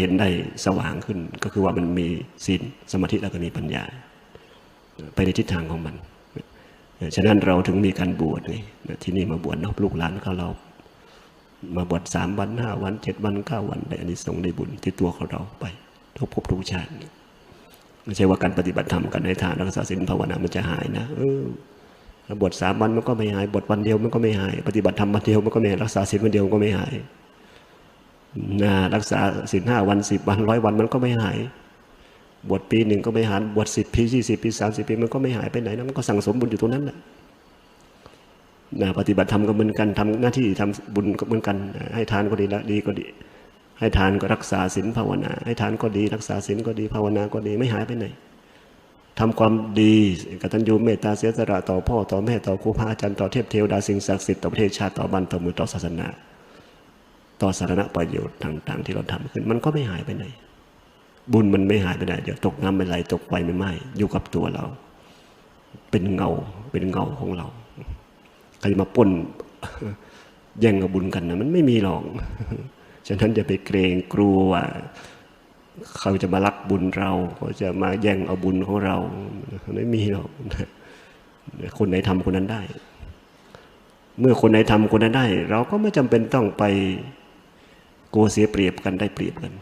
เห็นได้สว่างขึ้น ก็คือว่ามันมีศีลสมาธิแล้วก็มีปัญญา ไปในทิศทางของมัน ฉะนั้นเราถึงมีการบวชไงที่นี่มาบวชนอกลูกหลานของเรา มาบวชสามวันห้าวันเจ็ดวันเก้าวันได้อันนี้ส่งส์ได้บุญที่ตัวของเราไปทุกภพทุกชาติไม่ใช่ว่าการปฏิบัติธรรมกันในทานรักษาศีลภาวนามันจะหายนะเออบวชสามวันมันก็ไม่หายบวชวันเดียวมันก็ไม่หาย ปฏิบัติธรรมวันเดียวมันก็ไม่หายรักษาศีลวันเดียวก็ไม่หาย รักษาศีลห้าวันสิบวันร้อยวันมันก็ไม่หาย บวชปีหนึ่งก็ไม่หายบวชสิบปียี่สิบปีสามสิบปีมันก็ไม่หายไปไหนนะมันก็สั่งสมบุญอยู่ตรงนั้นแหละนะปฏิบัติธรรมก็เหมือนกันทำหน้าที่ทำบุญก็เหมือนกัน ให้ทานก็ดีละดีก็ดี ให้ทานก็รักษาศีลภาวนา ให้ทานก็ดีรักษาศีลก็ดีภาวนาก็ดีไม่หายไปไหนทำความดีกตัญญูเมตตาเสียสละต่อพ่อต่อแม่ต่อครูพระอาจารย์ต่อเทพเทวดาสิ่งศักดิ์สิทธิ์ต่อประเทศชาติต่อบ้านต่อเมืองต่อศาสนา ต่อสาธารณประโยชน์ต่าง ๆ ที่เราทำขึ้น มันก็ไม่หายไปไหน บุญมันไม่หายไปไหนเดี๋ยวตกน้ำไม่ไหลตกไฟไม่ไหม้อยู่กับตัวเรา เป็นเงาเป็นเงาของเราใครมาป้นแย่งกับบุญกันนะมันไม่มีหรอกฉะนั้นอย่าไปเกรงกลัวว่าเขาจะมาลักบุญเราเขาจะมาแย่งเอาบุญของเราไม่มีหรอกคนไหนทำคนนั้นได้ เมื่อคนไหนทำคนนั้นได้ เราก็ไม่จำเป็นต้องไป กลัวเสียเปรียบกันได้เปรียบกัน